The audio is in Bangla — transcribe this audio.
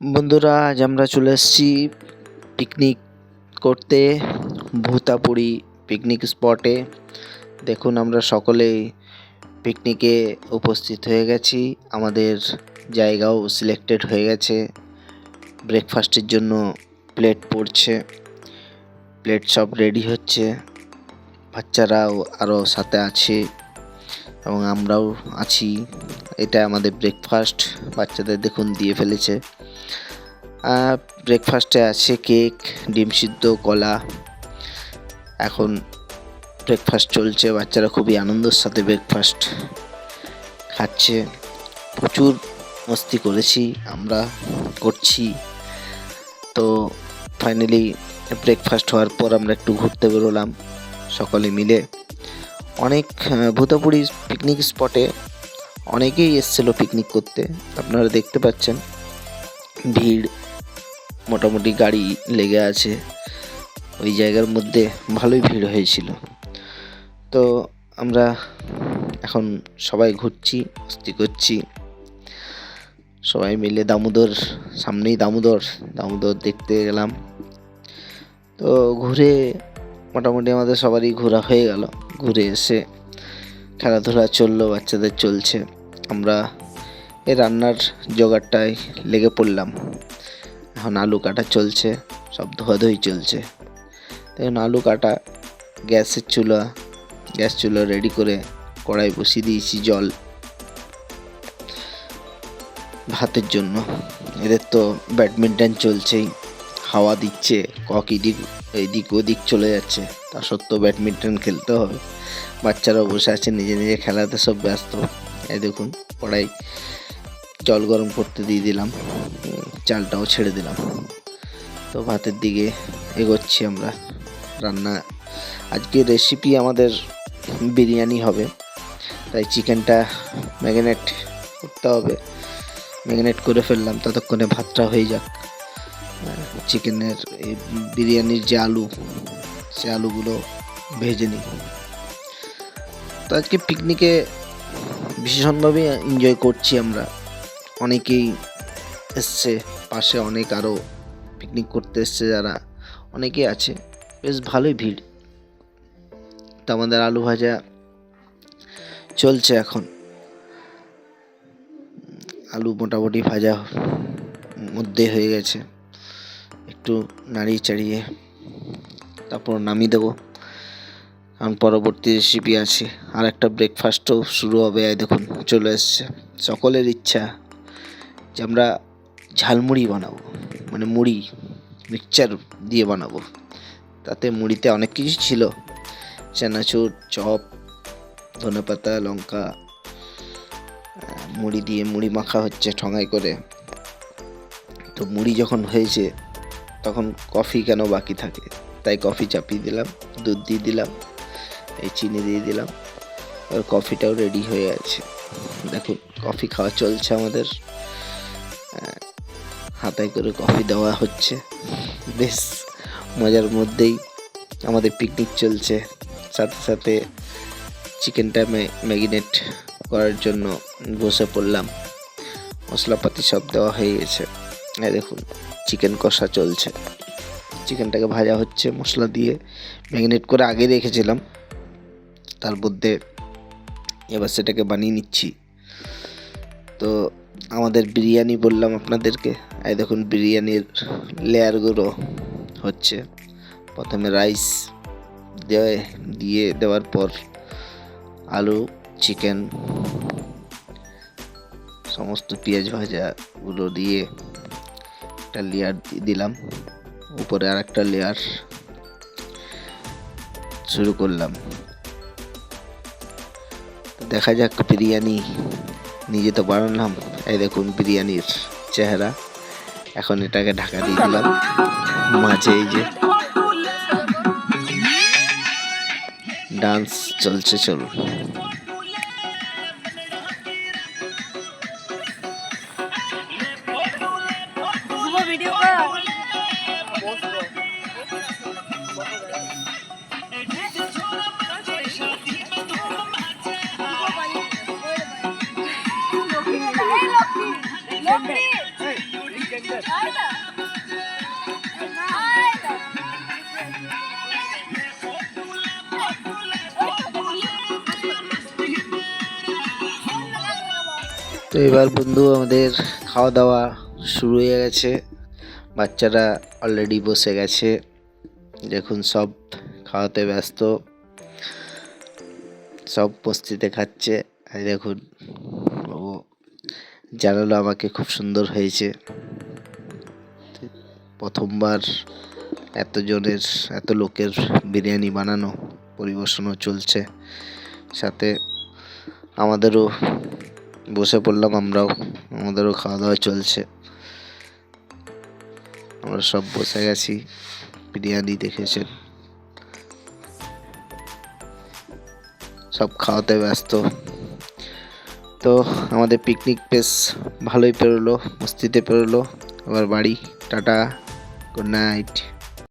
বন্ধুরা, আজ আমরা চলে এসেছি পিকনিক করতে, ভূতাপুরি পিকনিক স্পটে দেখুন, আমরা সকলেই পিকনিকে উপস্থিত হয়ে গেছি। আমাদের জায়গাও সিলেক্টেড হয়ে গেছে। ব্রেকফাস্টের জন্য প্লেট পড়ছে। প্লেট সব রেডি হচ্ছে। বাচ্চারাও আরও সাথে আছে এবং আমরাও আছি। এটা আমাদের ব্রেকফাস্ট বাচ্চাদের দেখুন, দিয়ে ফেলেছে। ব্রেকফাস্টে আছে কেক ডিম সিদ্ধ, কলা। এখন ব্রেকফাস্ট চলছে, বাচ্চারা খুবই আনন্দের সাথে ব্রেকফাস্ট খাচ্ছে। প্রচুর মস্তি করেছি, আমরা করছি। তো ফাইনালি ব্রেকফাস্ট হওয়ার পর আমরা একটু ঘুরতে বেরোলাম, সকলে মিলে। অনেক ভূতাপুরি পিকনিক স্পটে অনেকেই এসেছিল পিকনিক করতে, আপনারা দেখতে পাচ্ছেন। ভিড় মোটামুটি গাড়ি লেগে আছে। ওই জায়গার মধ্যে ভালোই ভিড় হয়েছিল। তো আমরা এখন সবাই ঘুরছি, মস্তি করছি। সবাই মিলে দামোদর, সামনেই দামোদর। দামোদর দেখতে গেলাম। তো ঘুরে মোটামুটি আমাদের সবারই ঘোরা হয়ে গেল। ঘুরে এসে খেলাধুলা চলল, বাচ্চাদের চলছে। আমরা এই রান্নার জোগাড়টায় লেগে পড়লাম। এখন আলু কাটা চলছে, সব ধোয়াধুয়ি চলছে। এখন আলু কাটা, গ্যাসের চুলা, গ্যাস চুলা রেডি করে কড়াই বসিয়ে দিয়েছি জল ভাতের জন্য। এদের তো ব্যাডমিন্টন চলছেই, হাওয়া দিচ্ছে, কক এদিক এদিক ওদিক চলে যাচ্ছে। তা সত্ত্বেও ব্যাডমিন্টন খেলতে হবে। বাচ্চারাও বসে আছে, নিজে নিজে খেলাতে সব ব্যস্ত। এই দেখুন, কড়াই জল গরম করতে দিয়ে দিলাম। চালটাও ছেড়ে দিলাম। তো ভাতের দিকে এগোচ্ছি আমরা। রান্না, আজকে রেসিপি আমাদের বিরিয়ানি হবে। তাই চিকেনটা ম্যাগনেট করতে হবে। ম্যাগনেট করে ফেললাম, ততক্ষণে ভাতটা হয়ে যাক। চিকেনের এই বিরিয়ানির যে আলু, সে আলুগুলো ভেজে নিই। তো আজকে পিকনিকে ভীষণভাবে এনজয় করছি আমরা। অনেকেই এসছে পাশে অনেক আরও পিকনিক করতে এসছে যারা। অনেকেই আছে। বেশ ভালোই ভিড়। তো আমাদের আলু ভাজা চলছে এখন। আলু মোটামুটি ভাজা মধ্যে হয়ে গেছে। একটু নাড়িয়ে চাড়িয়ে তারপর নামিয়ে দেবো। কারণ পরবর্তী রেসিপি আছে। আর একটা ব্রেকফাস্টও শুরু হবে দেখুন, চলে এসছে। সকলের ইচ্ছা যে আমরা ঝালমুড়ি বানাবো মানে মুড়ি, মিক্সচার দিয়ে বানাবো। তাতে মুড়িতে অনেক কিছু ছিল। চানাচুর, চপ, ধনেপাতা, লঙ্কা মুড়ি দিয়ে মুড়ি মাখা হচ্ছে ঠঙাই করে। তো মুড়ি যখন হয়েছে, তখন কফি কেন বাকি থাকে? তাই কফি চাপিয়ে দিলাম, দুধ দিয়ে দিলাম, এই চিনি দিয়ে দিলাম এবার কফিটাও রেডি হয়ে আছে। দেখুন, কফি খাওয়া চলছে আমাদের। হাতায় করে কফি দেওয়া হচ্ছে। বেশ, মজার মধ্যেই আমাদের পিকনিক চলছে। সাথে সাথে চিকেনটা ম্যাগিনেট করার জন্য বসে পড়লাম। মশলাপাতি সব দেওয়া হয়ে গেছে। দেখুন চিকেন কষা চলছে। চিকেনটাকে ভাজা হচ্ছে মশলা দিয়ে। ম্যাগনেট করে আগে রেখেছিলাম। তার মধ্যে এবার সেটাকে বানিয়ে নিচ্ছি। তো আমাদের বিরিয়ানি বললাম আপনাদেরকে। এই দেখুন বিরিয়ানির লেয়ারগুলো হচ্ছে। প্রথমে রাইস দিয়ে দিয়ে দেওয়ার পর আলু, চিকেন, সমস্ত পেঁয়াজ ভাজাগুলো দিয়ে একটা লেয়ার দিলাম। উপরে আর একটা লেয়ার শুরু করলাম। দেখা যাক বিরিয়ানি নিজে তো বানালাম এই দেখুন বিরিয়ানির চেহারা। এখন এটাকে ঢাকা দিয়ে দিলাম। মাঝে এই যে ডান্স চলছে, চলুন। তো এবার বন্ধু আমাদের খাওয়া দাওয়া শুরু হয়ে গেছে। বাচ্চারা অলরেডি বসে গেছে। দেখুন সব খাওয়াতে ব্যস্ত। সব বস্তিতে খাচ্ছে। দেখুন জানালো আমাকে, খুব সুন্দর হয়েছে। প্রথমবার এতজনের, এত লোকের বিরিয়ানি বানানো, পরিবেশনও চলছে। সাথে আমাদেরও বসে পড়লাম, আমরাও, আমাদেরও খাওয়া দাওয়া চলছে। আমরা সব বসে গেছি, বিরিয়ানি দেখেছেন। সব খাওয়াতে ব্যস্ত। তো আমাদের পিকনিক প্লেস ভালোই পেরোলো মস্তিতে পেরোলো। আবার বাড়ি টাটা গুড নাইট